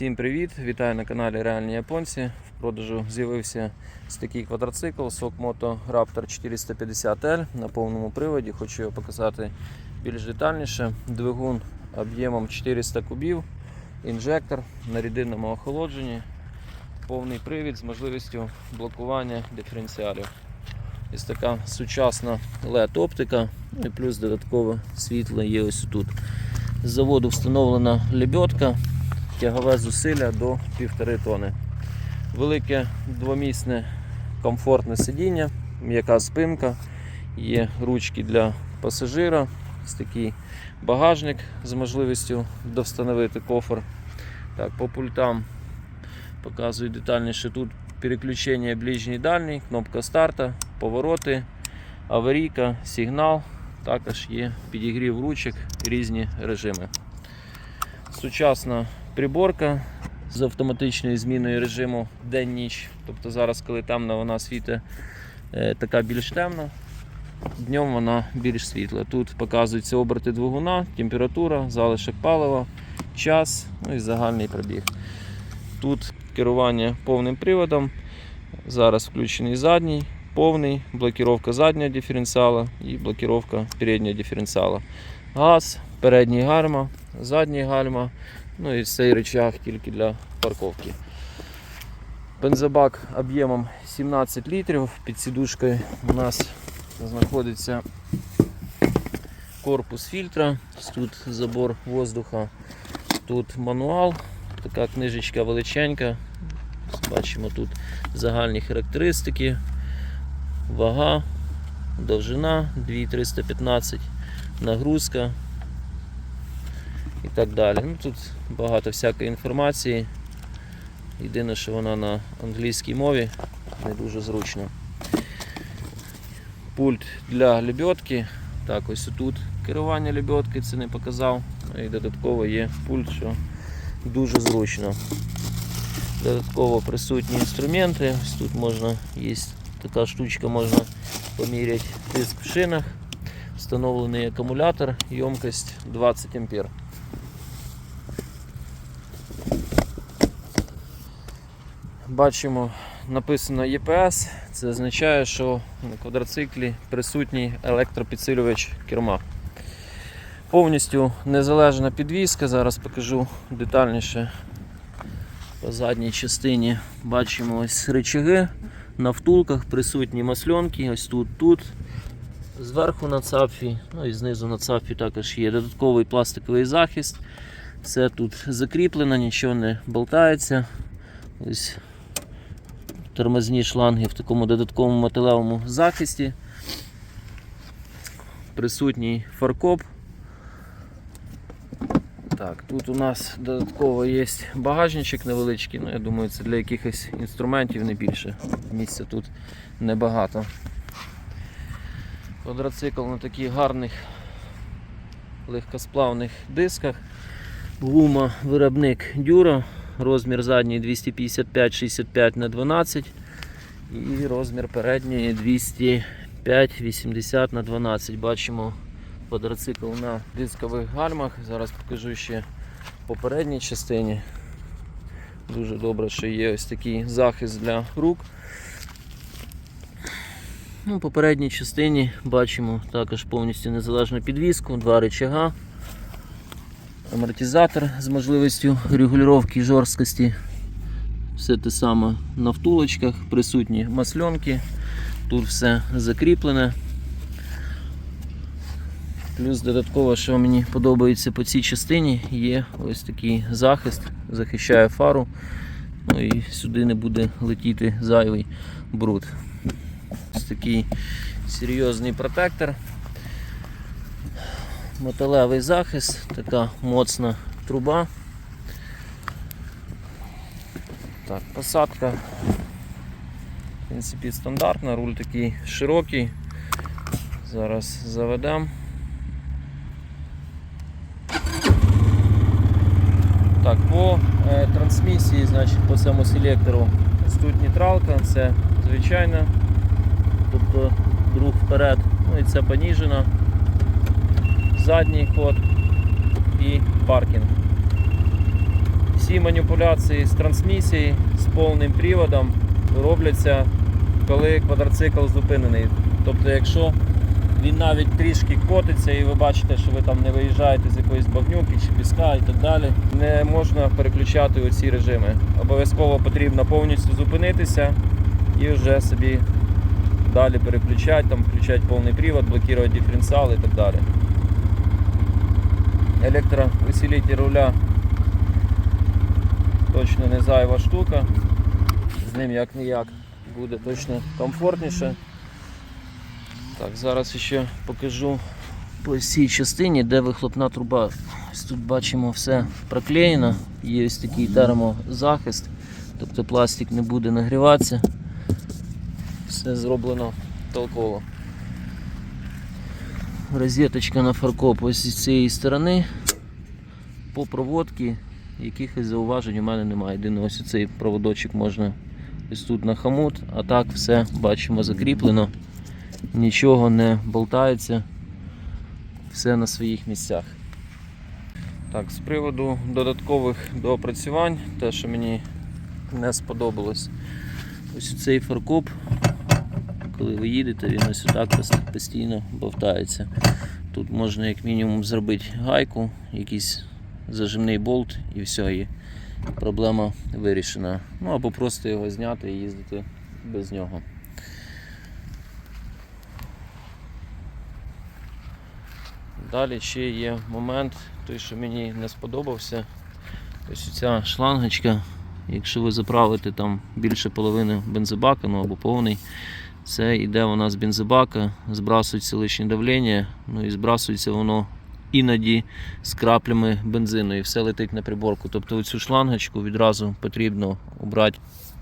Всім привіт! Вітаю на каналі Реальні Японці. В продажу з'явився такий квадроцикл Sok Moto Raptor 450L на повному приводі. Хочу його показати більш детальніше. Двигун об'ємом 400 кубів, інжектор на рідинному охолодженні, повний привід з можливістю блокування диференціалів. Ось така сучасна LED-оптика і плюс додаткове світло є ось тут. З заводу встановлена лебедка тягове зусилля до 1,5 тони. Велике двомісне комфортне сидіння, м'яка спинка, є ручки для пасажира, ось такий багажник з можливістю довстановити кофр. Так, по пультам показую детальніше. Тут переключення ближній дальній, кнопка старта, повороти, аварійка, сигнал. Також є підігрів ручок, різні режими. Сучасна приборка з автоматичною зміною режиму день-ніч. Тобто зараз, коли темна, вона світить е, така більш темна, днем вона більш світла. Тут показуються оберти двигуна, температура, залишок палива, час ну і загальний пробіг. Тут керування повним приводом. Зараз включений задній, повний, блокировка заднього диференціала і блокировка переднього диференціала. Газ, передній гальма, задній гальма, ну і цей рычаг тільки для парковки. Бензобак об'ємом 17 літрів. Під сідушкою у нас знаходиться корпус фільтра. Тут забор воздуха, тут мануал, така книжечка величенька. Бачимо тут загальні характеристики, вага, довжина 2315, нагрузка і так далі. Ну, Тут багато всякої інформації. Єдине, що вона на англійській мові не дуже зручно. Пульт для лебедки. Так, ось тут керування лебедки, це не показав. І додатково є пульт, що дуже зручно. Додатково присутні інструменти. Ось тут можна, є така штучка, можна поміряти тиск в шинах. Встановлений акумулятор, ємкость 20 ампер. Бачимо, написано ЄПС. Це означає, що на квадроциклі присутній електропідсилювач керма. Повністю незалежна підвізка. Зараз покажу детальніше по задній частині. Бачимо ось рычаги на втулках, присутні масленки, ось тут, тут. Зверху на цапфі, ну і знизу на цапфі також є додатковий пластиковий захист. Все тут закріплено, нічого не болтається. Ось тормозні шланги в такому додатковому металевому захисті. Присутній фаркоп. Так, тут у нас додатково є багажничок невеличкий, ну я думаю, це для якихось інструментів не більше. Місця тут небагато. Квадроцикл на таких гарних легкосплавних дисках. Гума виробник Дюра, розмір задній 255-65 на 12 і розмір передньої 205-80 на 12. Бачимо квадроцикл на дискових гальмах. Зараз покажу ще по передній частині. Дуже добре, що є ось такий захист для рук. Ну, по передній частині бачимо також повністю незалежну підвіску, два рычага, амортизатор з можливістю регулювання жорсткості. Все те саме на втулочках, присутні масленки, тут все закріплене. Плюс додатково, що мені подобається по цій частині, є ось такий захист, захищає фару, ну і сюди не буде летіти зайвий бруд. Ось такий серйозний протектор. Металевий захист, така моцна труба. Так, посадка. В принципі, стандартна, руль такий широкий. Зараз заведемо. Так, по е, трансмісії, значить, по цьому селектору тут нейтралка, це звичайна, тобто друг вперед, ну і це поніжена, задній ход і паркінг. Всі маніпуляції з трансмісією, з повним приводом робляться, коли квадроцикл зупинений. Тобто, якщо він навіть трішки котиться і ви бачите, що ви там не виїжджаєте з якоїсь багнюки чи піска і так далі, не можна переключати оці режими. Обов'язково потрібно повністю зупинитися і вже собі далі переключати, там включати повний привод, блокувати диференціал і так далі. Електроусилитель руля точно не зайва штука. З ним як ніяк буде точно комфортніше. Так, зараз ще покажу по цій частині, де вихлопна труба. Ось тут бачимо все проклеєно, є ось такий термозахист, тобто пластик не буде нагріватися. Все зроблено толково. Розеточка на фаркоп ось з цієї сторони. По проводці якихось зауважень у мене немає. Єдине ось цей проводочок можна ось тут на хамут, а так все бачимо закріплено. Нічого не болтається, все на своїх місцях. Так, з приводу додаткових доопрацювань, те, що мені не сподобалось, ось цей фаркоп, коли ви їдете, він ось пос- постійно болтається. Тут можна як мінімум зробити гайку, якийсь зажимний болт і все, і проблема вирішена. Ну або просто його зняти і їздити без нього. Далі ще є момент, той, що мені не сподобався. Ось ця шлангочка, якщо ви заправите там більше половини бензобака, ну або повний, це йде вона з бензобака, збрасується лишнє давлення, ну і збрасується воно іноді з краплями бензину і все летить на приборку. Тобто оцю шлангочку відразу потрібно обрати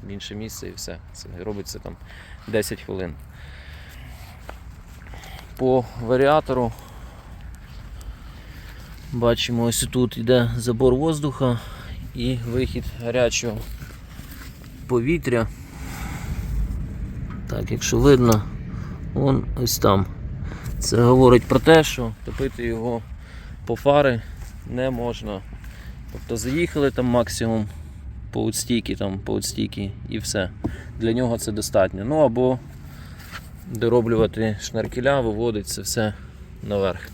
в інше місце і все. Це робиться там 10 хвилин. По варіатору бачимо, ось тут йде забор воздуха і вихід гарячого повітря. Так, якщо видно, он ось там. Це говорить про те, що топити його по фари не можна. Тобто заїхали там максимум по отстійки, там по отстійки і все. Для нього це достатньо. Ну або дороблювати шнаркеля, виводить це все наверх.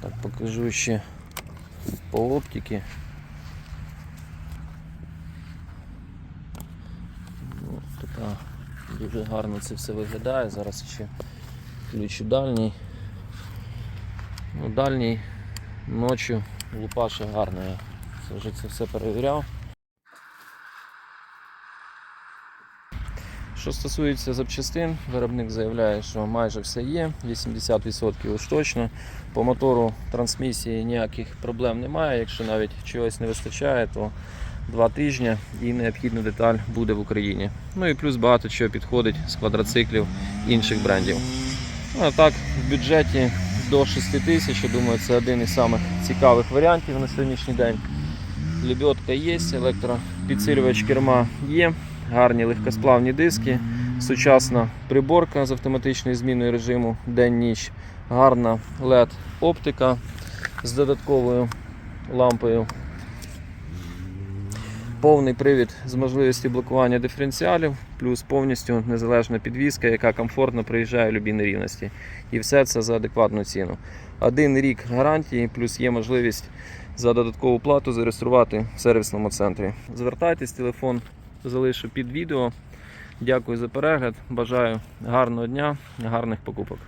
Так, покажу ще по оптиці. Така дуже гарно це все виглядає. Зараз ще включу дальній. Ну, дальній ночі лупаше гарно. Я це вже це все перевіряв. Що стосується запчастин, виробник заявляє, що майже все є, 80% уж точно. По мотору трансмісії ніяких проблем немає. Якщо навіть чогось не вистачає, то два тижні і необхідна деталь буде в Україні. Ну і плюс багато чого підходить з квадроциклів інших брендів. Ну, а так, в бюджеті до 6 тисяч, я думаю, це один із самих цікавих варіантів на сьогоднішній день. Лебедка є, електропідсилювач керма є, гарні легкосплавні диски, сучасна приборка з автоматичною зміною режиму день-ніч, гарна LED оптика з додатковою лампою. Повний привід з можливістю блокування диференціалів, плюс повністю незалежна підвізка, яка комфортно проїжджає любі нерівності. І все це за адекватну ціну. Один рік гарантії, плюс є можливість за додаткову плату зареєструвати в сервісному центрі. Звертайтесь, телефон залишу під відео. Дякую за перегляд. Бажаю гарного дня, гарних покупок.